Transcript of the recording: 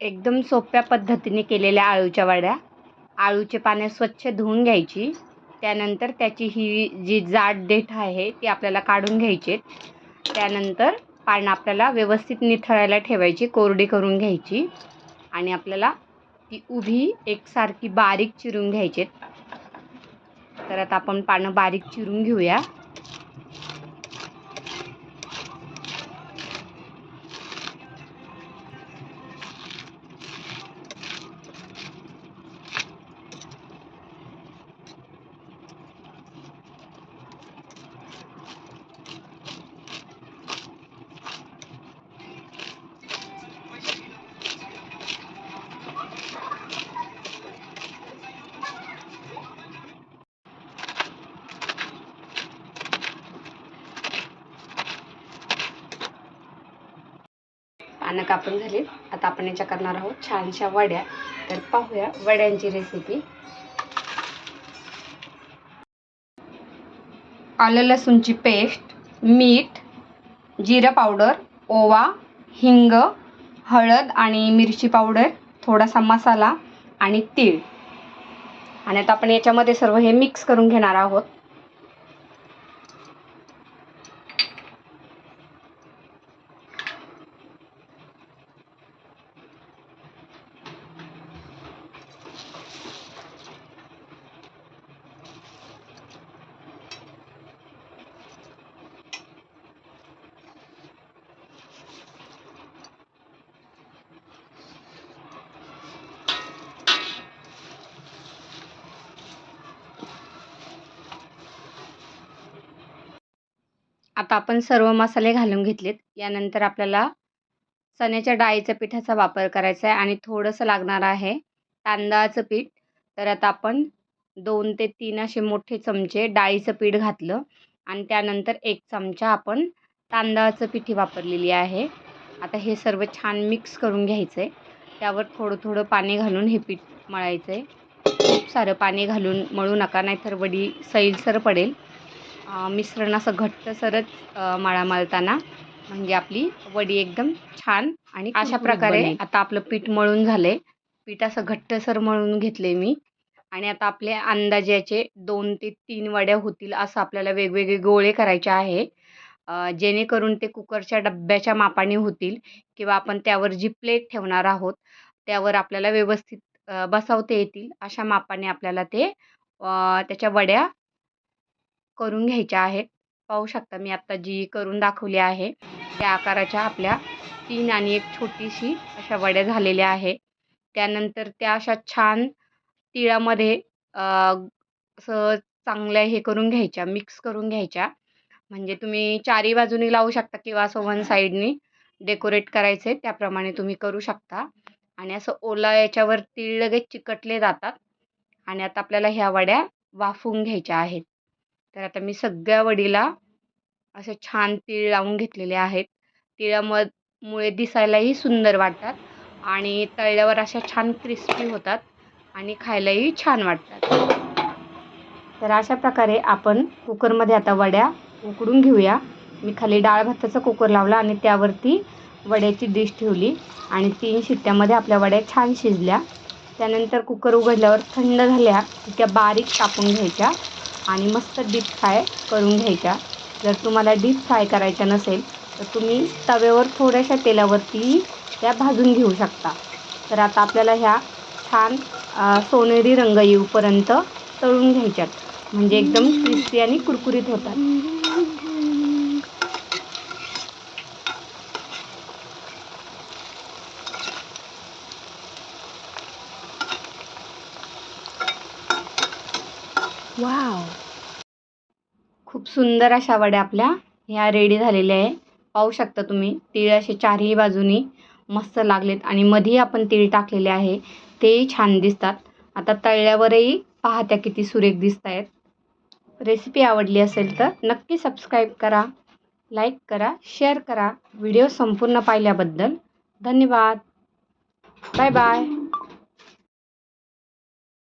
एकदम सोप्या पद्धतीने केलेल्या आळूच्या वड्या. आळूचे पाने स्वच्छ धुवून घ्यायची. त्यानंतर त्याची ही जी जाड देठ आहे ती आपल्याला काढून घ्यायची. त्यानंतर पानं आपल्याला व्यवस्थित निथळायला ठेवायची कोरडी करून घ्यायची. आणि आपल्याला ती उभी एकसारखी बारीक चिरून घ्यायची. तर आता आपण पानं बारीक चिरून घेऊया. पानं कापून झाली. आता आपण याच्या करणार आहोत छानशा वड्या. तर पाहूया वड्यांची रेसिपी आलं लसूणची पेस्ट मीठ जिरं पावडर ओवा हिंग हळद आणि मिरची पावडर थोडासा मसाला आणि तीळ. आणि आता आपण याच्यामध्ये सर्व हे मिक्स करून घेणार आहोत. आता आपण सर्व मसाले घालून घेतलेत. यानंतर आपल्याला चण्याच्या डाळीच्या पिठाचा वापर करायचा आहे आणि थोडंसं लागणार आहे तांदळाचं पीठ. तर आता आपण दोन ते तीन असे मोठे चमचे डाळीचं पीठ घातलं आणि त्यानंतर एक चमचा आपण तांदळाचं पिठी वापरलेली आहे. आता हे सर्व छान मिक्स करून घ्यायचं आहे त्यावर थोडं थोडं पाणी घालून हे पीठ मळायचं आहे खूप सारं पाणी घालून मळू नका नाहीतर वडी सैलसर पडेल. मिश्रण असं घट्टसरच माळा मळताना. म्हणजे आपली वडी एकदम छान. आणि अशा प्रकारे आता आपलं पीठ मळून झाले पीठ असं घट्टसर मळून घेतले मी. आणि आता आपले अंदाजाचे दोन ते तीन वड्या होतील असं आपल्याला वेगवेगळे गोळे करायचे आहे. जेणेकरून ते कुकरच्या डब्याच्या मापाने होतील किंवा आपण त्यावर जी प्लेट ठेवणार आहोत त्यावर आपल्याला व्यवस्थित बसवता येतील अशा मापाने आपल्याला ते त्याच्या वड्या करून घ्यायच्या आहेत. पाहू शकता मी आत्ता जी करून दाखवली आहे त्या आकाराच्या आपल्या तीन आणि एक छोटीशी अशा वड्या झालेल्या आहे. त्यानंतर त्या अशा छान तिळामध्ये असं चांगलं हे करून घ्यायच्या मिक्स करून घ्यायच्या. म्हणजे तुम्ही चारी बाजूनी लावू शकता किंवा असं वन साईडनी डेकोरेट करायचे त्याप्रमाणे तुम्ही करू शकता. आणि असं ओला याच्यावर तीळ लगेच चिकटले जातात. आणि आता आपल्याला ह्या वड्या वाफवून घ्यायच्या आहेत. तर आता मी सगळ्या वडीला असे छान तीळ लावून घेतलेले आहेत. तिळामुळे दिसायलाही सुंदर वाटतात आणि तळल्यावर अशा छान क्रिस्पी होतात आणि खायलाही छान वाटतात. तर अशा प्रकारे आपण कुकरमध्ये आता वड्या उकडून घेऊया. मी खाली डाळ भाताचा कुकर लावला आणि त्यावरती वड्याची डिश ठेवली आणि तीन शिट्ट्यामध्ये आपल्या वड्या छान शिजल्या. त्यानंतर कुकर उघडल्यावर थंड झाल्या त्या बारीक कापून घ्यायच्या. आणि मस्त डीप फ्राय करून घ्यायच्या. जर तुम्हाला डीप फ्राय करायच्या नसेल तर तुम्ही तव्यावर थोड्याशा तेलावरती त्या भाजून घेऊ शकता. तर आता आपल्याला ह्या छान सोनेरी रंग येऊपर्यंत तळून घ्यायच्यात. म्हणजे एकदम क्रिस्पी आणि कुरकुरीत होतात. वाव खूप सुंदर अशा वड्या आपल्या ह्या रेडी झालेल्या आहे. पाहू शकता तुम्ही तीळ असे चारही बाजूनी मस्त लागलेत आणि मधी आपण तीळ टाकलेले आहे. तेही छान दिसतात. आता तळल्यावरही पाहत्या किती सुरेख दिसत आहेत रेसिपी आवडली असेल तर नक्की सबस्क्राईब करा लाईक करा शेअर करा. व्हिडिओ संपूर्ण पाहिल्याबद्दल धन्यवाद. Bye bye